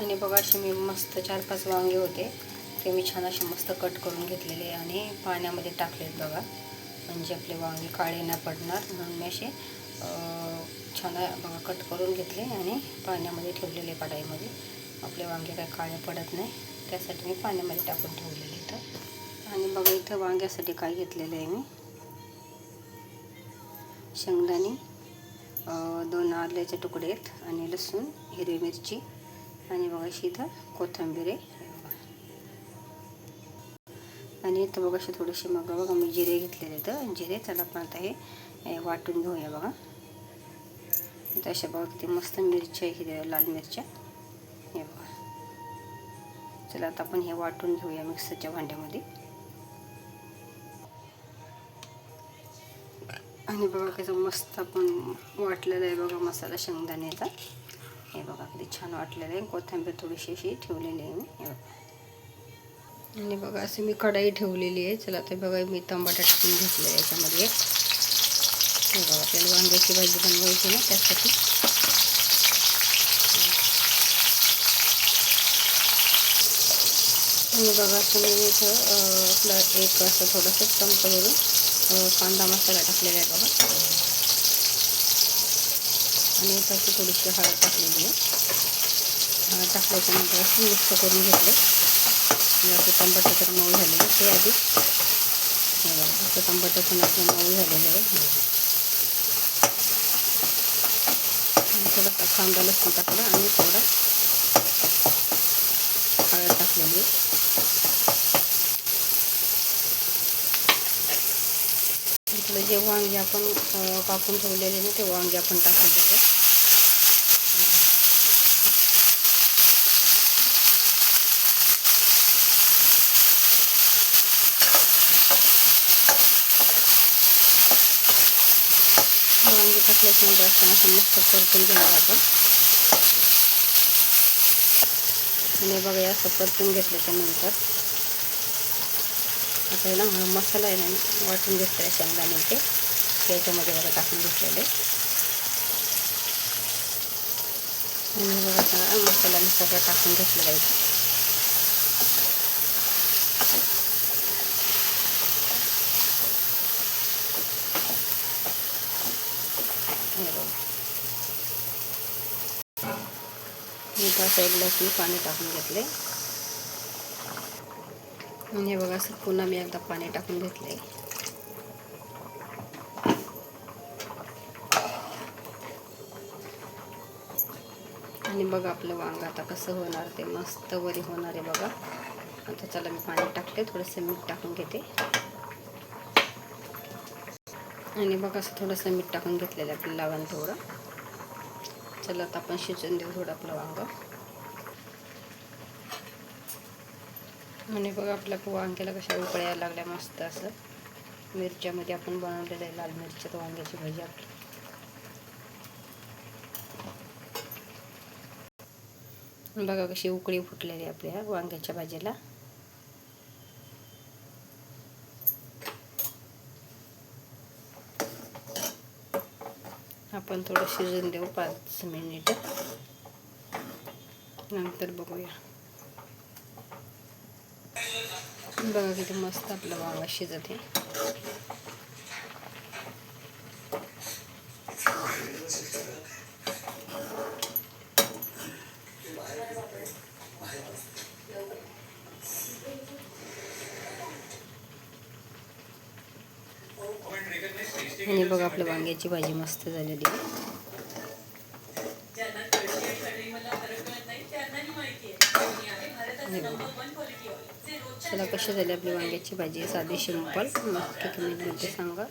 आणि बघा असे मी मस्त चार पाच वांगे होते. ते मी छान असे मस्त कट करून घेतलेले आणि पाण्यामध्ये टाकलेत बघा. म्हणजे आपले वांगे काळे न पडणार म्हणून मी असे छान बघा कट करून घेतले आणि पाण्यामध्ये ठेवलेले कढाईमध्ये. आपले वांगे काही काळे पडत नाही. त्यासाठी मी पाण्यामध्ये टाकून ठेवलेले इथं. आणि बघा इथं वांग्यासाठी काय घेतलेलं आहे मी? शेंगदाणे दोन आल्याचे तुकडे आहेत आणि लसूण हिरवी मिरची आणि बघा इथं कोथिंबीर आहे आणि इथं बघा असे थोडेसे मग बघा मी जिरे घेतलेले आहेत जिरे त्याला पण आता हे वाटून घेऊया बघा इथं अशा बघा किती मस्त मिरच्या हिरव्या लाल मिरच्या हे बघा चला आता आपण हे वाटून घेऊया मिक्सरच्या भांड्यामध्ये आणि बघा कसं मस्त आपण वाटलेलं आहे बघा मसाला शेंगदाण्याचा हे बघा किती छान वाटलेलं. आहे कोथिंबीर थोडीशी अशी ठेवलेली आहे मी. हे आणि बघा असे मी कढाई ठेवलेली आहे. चला ते बघा मी टमाटा टाकून घेतलं आहे याच्यामध्ये हे बघा आपल्याला वांग्याची भाजी बनवायची ना त्यासाठी. आणि बघा असं मी इथं आपलं एक असं थोडंसं चमच भरून कांदा मसाला टाकलेला आहे बघा. आणि त्याची थोडीशी हळद टाकलेली आहे. हळद टाकल्याच्यानंतर असं मिक्स करून घेतलं. आणि असं टमाटर तर मऊ झालेलं आहे. ते आधी हे बघा असं टमाटरचं असं मऊ झालेलं आहे. हे कांदा लसूण टाकला आणि थोडा हळद टाकलेली आहे. आपलं जे वांगे आपण कापून ठेवलेले ना ते वांगे आपण टाकून देऊया वांगे टाकल्याच्यानंतर असताना असं मस्त परतून घेणार आपण. आणि बघा असं परतून घेतल्याच्या नंतर आता आहे ना हा मसाला आहे ना वाटून घेतलेला शेंगदाण्याचे. याच्यामध्ये बघा टाकून घेतलेले. आणि बघा मसाला मी सगळं टाकून घेतलेलं आहे मी त्या साईडला पाणी टाकून घेतले आणि बघा असं पुन्हा मी एकदा पाणी टाकून घेतलं आहे आणि बघा आपलं वांग आता कसं होणार ते मस्त वरी होणार आहे बघा. आता चला मी पाणी टाकते थोडंसं मीठ टाकून घेते. आणि बघा असं थोडंसं मीठ टाकून घेतलेलं आहे आपलं लावण थोडं. चला आता आपण शिजून देऊ थोडं आपलं वांग. आणि बघा आपल्या वांग्याला कशा उकळ्या लागल्या मस्त असं. मिरच्यामध्ये आपण बनवलेलं आहे लाल मिरच्या तर वांग्याची भाजी आपली. बघा कशी उकळी फुटलेली आहे आपल्या वांग्याच्या भाजीला. आपण थोडं शिजून देऊ पाच मिनिट. नंतर बघूया. बघा किती मस्त आपलं वांगा शिजत आहे. आणि बघा आपल्या वांग्याची भाजी मस्त झालेली आहे. चला कशी झाली आपली वांग्याची भाजी? साधी सिंपल नक्की तुम्ही सांगा.